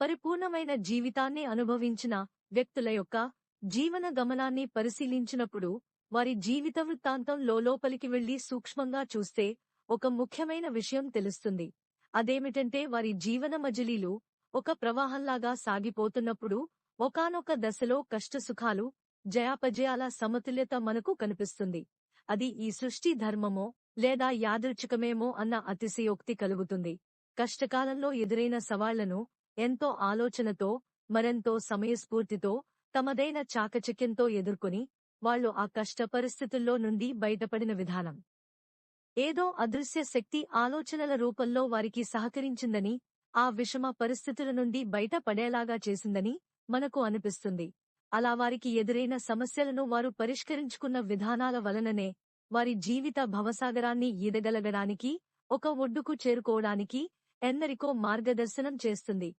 పరిపూర్ణమైన జీవితాన్ని అనుభవించిన వ్యక్తుల యొక్క జీవన గమనాన్ని పరిశీలించినప్పుడు వారి జీవిత వృత్తాంతం లోపలికి వెళ్ళి సూక్ష్మంగా చూస్తే ఒక ముఖ్యమైన విషయం తెలుస్తుంది. అదేమిటంటే వారి జీవన మజిలీలు ఒక ప్రవాహంలాగా సాగిపోతున్నప్పుడు ఒకానొక దశలో కష్టసుఖాలు జయాపజయాల సమతుల్యత మనకు కనిపిస్తుంది. అది ఈ సృష్టి ధర్మమో లేదా యాదృచ్ఛికమేమో అన్న అతిశయోక్తి కలుగుతుంది. కష్టకాలంలో ఎదురైన సవాళ్ళను ఎంతో ఆలోచనతో మరెంతో సమయస్ఫూర్తితో తమదైన చాకచక్యంతో ఎదుర్కొని వాళ్ళు ఆ కష్ట పరిస్థితుల్లో నుండి బయటపడిన విధానం. ఏదో అదృశ్య శక్తి ఆలోచనల రూపంలో వారికి సహకరించిందని ఆ విషమ పరిస్థితుల నుండి బయటపడేలాగా చేసిందని మనకు అనిపిస్తుంది. అలా వారికి ఎదురైన సమస్యలను వారు పరిష్కరించుకున్న విధానాల వలననే వారి జీవిత భవసాగరాన్ని ఈదగలగడానికి ఒక ఒడ్డుకు చేరుకోవడానికి ఎన్నరికో మార్గదర్శనం చేస్తుంది.